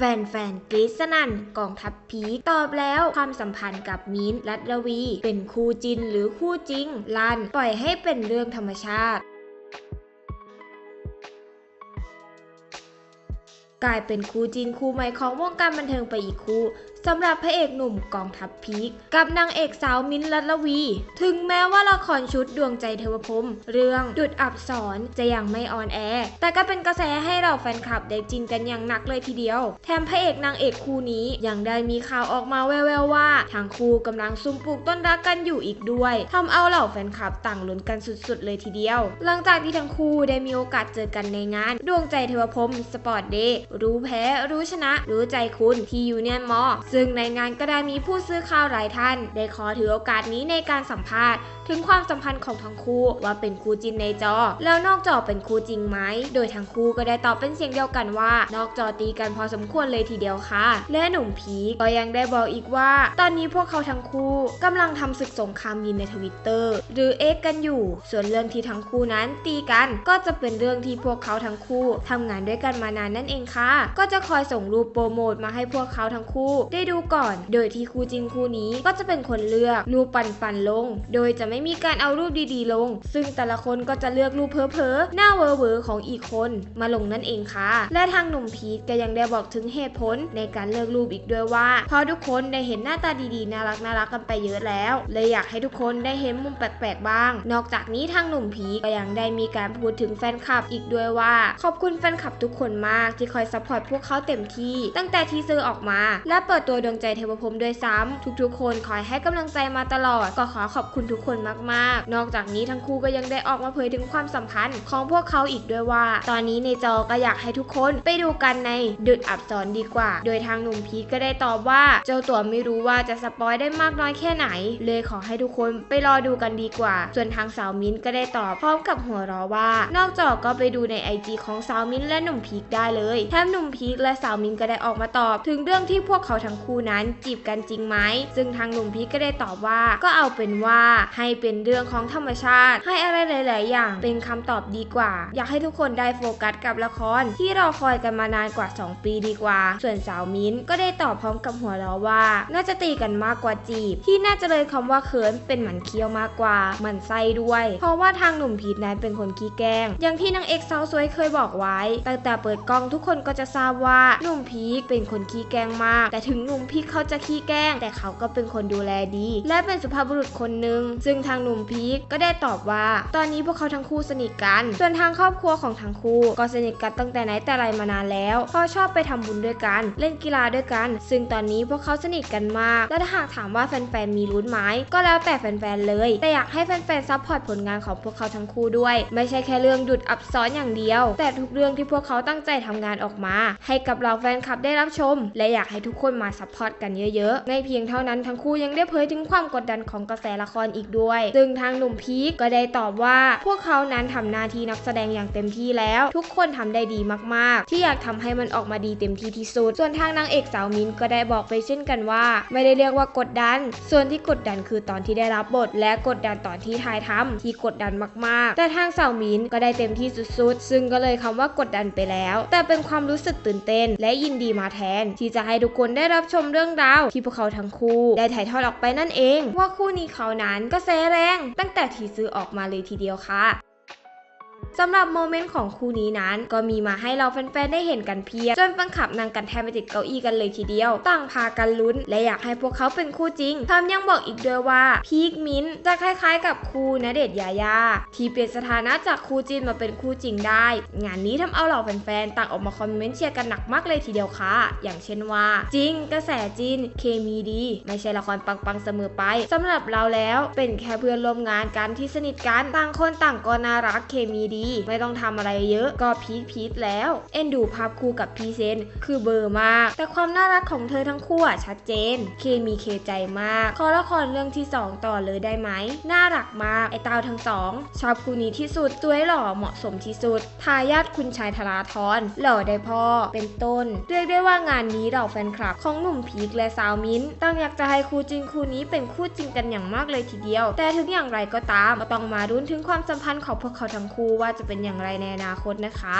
แฟนๆกรีดสนั่นกองทัพผีตอบแล้วความสัมพันธ์กับมิ้นรัตรวี เป็นคู่จินหรือคู่จริงลันปล่อยให้เป็นเรื่องธรรมชาติกลายเป็นคู่จินคู่ใหม่ของวงการบันเทิงไปอีกคู่ สำหรับพระเอกหนุ่มกองทัพพีคกับนางเอกสาวมิ้นรัตรวี ถึงแม้ว่าละครชุดดวงใจเทวพรมเรื่องดุดอับสรจะยังไม่ออนแอร์แต่ก็เป็นกระแสให้เราแฟนคลับได้จินกันอย่างหนักเลยทีเดียว แถมพระเอกนางเอกคู่นี้ยังได้มีข่าวออกมาแว่วๆว่าทางคู่กำลังซุ่มปลูกต้นรักกันอยู่อีกด้วยทำเอาเหล่าแฟนคลับต่างลุ้นกันสุดๆ เลยทีเดียว หลังจากที่ทั้งคู่ได้มีโอกาสเจอกันในงาน ดวงใจเทวพรมสปอร์ตเดย์รู้แพ้รู้ชนะ รู้ใจคุณที่ยูเนียนมอซึ่งในงานก็ได้มีผู้ซื้อข่าวหลายท่าน ได้ขอถือโอกาสนี้ในการสัมภาษณ์ ถึงความสัมพันธ์ของทั้งคู่ว่าเป็นคู่จินในจอ แล้วนอกจอเป็นคู่จริงไหม โดยทั้งคู่ก็ได้ตอบเป็นเสียงเดียวกันว่า นอกจอตีกันพอสมควรเลยทีเดียวค่ะ และหนุ่มพีก็ยังได้บอกอีกว่า ตอนนี้พวกเขาทั้งคู่กำลังทำศึกสงครามยินในทวิตเตอร์หรือ X กันอยู่ ส่วนเรื่องที่ทั้งคู่นั้นตีกันก็จะเป็นเรื่องที่พวกเขาทั้งคู่ทำงานด้วยกันมานานนั่นเองค่ะ ก็จะคอยส่งรูปโปรโมทมาให้พวกเขาทั้งคู่ไได้ดูก่อน โดยที่คู่จินคู่นี้ก็จะเป็นคนเลือกรูปปันปันลง โดยจะไม่มีการเอารูปดีๆลง ซึ่งแต่ละคนก็จะเลือกรูปเพ้อๆหน้าเวอร์เวอของอีกคนมาลงนั่นเองค่ะ และทางหนุ่มพีทก็ยังได้บอกถึงเหตุผลในการเลือกรูปอีกด้วยว่าเพราะทุกคนได้เห็นหน้าตาดีๆน่ารักน่ารักกันไปเยอะแล้วเลยอยากให้ทุกคนได้เห็นมุมแปลกๆบ้าง นอกจากนี้ทางหนุ่มพีทก็ยังได้มีการพูดถึงแฟนคลับอีกด้วยว่า ขอบคุณแฟนคลับทุกคนมากที่คอยซัพพอร์ตพวกเขาเต็มที่ ตั้งแต่ทีเซอร์ออกมา และเปิดตัวดวงใจเทวพรมด้วยซ้ำทุกๆ คนคอยให้กำลังใจมาตลอด ก็ขอขอบคุณทุกคนมากๆ นอกจากนี้ทั้งคู่ก็ยังได้ออกมาเผยถึงความสัมพันธ์ของพวกเขาอีกด้วยว่า ตอนนี้ในจอก็อยากให้ทุกคนไปดูกันในดึดอับสอนดีกว่า โดยทางหนุ่มพีคก็ได้ตอบว่า เจ้าตัวไม่รู้ว่าจะสปอยได้มากน้อยแค่ไหน เลยขอให้ทุกคนไปรอดูกันดีกว่า ส่วนทางสาวมิ้นก็ได้ตอบพร้อมกับหัวเราะว่า นอกจอก็ไปดูในไอจีของสาวมิ้นและหนุ่มพีคได้เลยแถมหนุ่มพีคและสาวมิ้นก็ได้ออกมาตอบ ถึงเรื่องที่พวกเขาทั้งคู่นั้นจีบกันจริงไหม ซึ่งทางหนุ่มพีคก็ได้ตอบว่า ก็เอาเป็นว่าให้เป็นเรื่องของธรรมชาติ ให้อะไรหลาย ๆ อย่างเป็นคำตอบดีกว่า อยากให้ทุกคนได้โฟกัสกับละคร ที่เราคอยกันมานานกว่า 2 ปีดีกว่า ส่วนสาวมิ้นก็ได้ตอบพร้อมกับหัวเราะว่า น่าจะตีกันมากกว่าจีบ ที่น่าจะเลยคำว่าเขินเป็นหมันเคี้ยวมากกว่าหมันไส้ด้วย เพราะว่าทางหนุ่มพีทนั้นเป็นคนขี้แกล้ง อย่างที่นางเอกสาวสวยเคยบอกไว้ ตั้งแต่เปิดกล้องทุกคนก็จะทราบว่าหนุ่มพีคเป็นคนขี้แกล้งมาก แต่ถึงนุ่มพีคเขาจะขี้แกล้ง แต่เขาก็เป็นคนดูแลดี และเป็นสุภาพบุรุษคนหนึ่งซึ่งทางหนุ่มพีคก็ได้ตอบว่า ตอนนี้พวกเขาทั้งคู่สนิทกัน ส่วนทางครอบครัวของทั้งคู่ก็สนิทกันตั้งแต่ไหนแต่ไรมานานแล้วเพราชอบไปทำบุญด้วยกัน เล่นกีฬาด้วยกัน ซึ่งตอนนี้พวกเขาสนิทกันมาก และถ้าหากถามว่าแฟนๆมีลุ้นไหมก็แล้วแต่แฟนๆเลย แต่อยากให้แฟนๆซัพพอร์ตผลงานของพวกเขาทั้งคู่ด้วย ไม่ใช่แค่เรื่องดุดอับซ้อนอย่างเดียว แต่ทุกเรื่องที่พวกเขาตั้งใจทำงานออกมา ให้กับเราแฟนคลับได้รับชม และอยากให้ทุกคนมาซัพพอร์ตกันเยอะๆ ไม่เพียงเท่านั้นทั้งคู่ยังได้เผยถึงความกดดันของกระแสละครอีกด้วย ซึ่งทางหนุ่มพีคก็ได้ตอบว่า พวกเขานั้นทำหน้าที่นักแสดงอย่างเต็มที่แล้ว ทุกคนทำได้ดีมากๆ ที่อยากทำให้มันออกมาดีเต็มที่ที่สุด ส่วนทางนางเอกสาวมินก็ได้บอกไปเช่นกันว่า ไม่ได้เรียกว่ากดดัน ส่วนที่กดดันคือตอนที่ได้รับบท และกดดันตอนที่ถ่ายทำที่กดดันมากๆ แต่ทางสาวมินก็ได้เต็มที่สุดๆ ซึ่งก็เลยคำว่ากดดันไปแล้ว แต่เป็นความรู้สึกตื่นเต้น และยินดีมาแทน ที่จะให้ทุกคนได้รับชมเรื่องราวที่พวกเขาทั้งคู่ได้ถ่ายทอดออกไปนั่นเอง ว่าคู่นี้เขานั้นก็แซแรง ตั้งแต่ทีซื้อออกมาเลยทีเดียวค่ะ สำหรับโมเมนต์ของคู่นี้นั้น ก็มีมาให้เราแฟนๆได้เห็นกันเพียบจนแฟนคลับนั่งกันแทบไม่ติดเก้าอี้กันเลยทีเดียว ต่างพากันลุ้น และอยากให้พวกเขาเป็นคู่จริงทำยังบอกอีกด้วยว่าพีคมินจะคล้ายๆ กับคู่ณเดชนยายาที่เปลี่ยนสถานะจากคู่จิ้นมาเป็นคู่จริงได้ งานนี้ทำเอาเหล่าแฟนๆต่างออกมาคอมเมนต์เชียร์กันหนักมากเลยทีเดียวค่ะ อย่างเช่นว่า จริงกระแสจีนเคมีดี ไม่ใช่ละครปังๆเสมอไปสำหรับเราแล้วเป็นแค่เพื่อนร่วมงานกันที่สนิทกันต่างคนต่างก็น่ารักเคมีดีไม่ต้องทำอะไรเยอะก็พีคพีคแล้ว เอ็นดูภาพคู่กับพีเซนคือเบอร์มาก แต่ความน่ารักของเธอทั้งคู่อะชัดเจน เคมีเคใจมาก ขอละครเรื่องที่ 2 ต่อเลยได้ไหม น่ารักมาก ไอเต้าทั้งสองชอบคู่นี้ที่สุดสวยหล่อเหมาะสมที่สุด ทายาทคุณชายธราธรหล่อได้พ่อ เป็นต้น เรียกได้ว่างานนี้เราแฟนคลับของหนุ่มพีคและสาวมิ้นท์ต่างอยากจะให้คู่จริงคู่นี้เป็นคู่จริงกันอย่างมากเลยทีเดียว แต่ถึงอย่างไรก็ตามก็ต้องมารุ้นถึงความสัมพันธ์ของพวกเขาทั้งคู่ว่าว่าจะเป็นอย่างไรในอนาคตนะคะ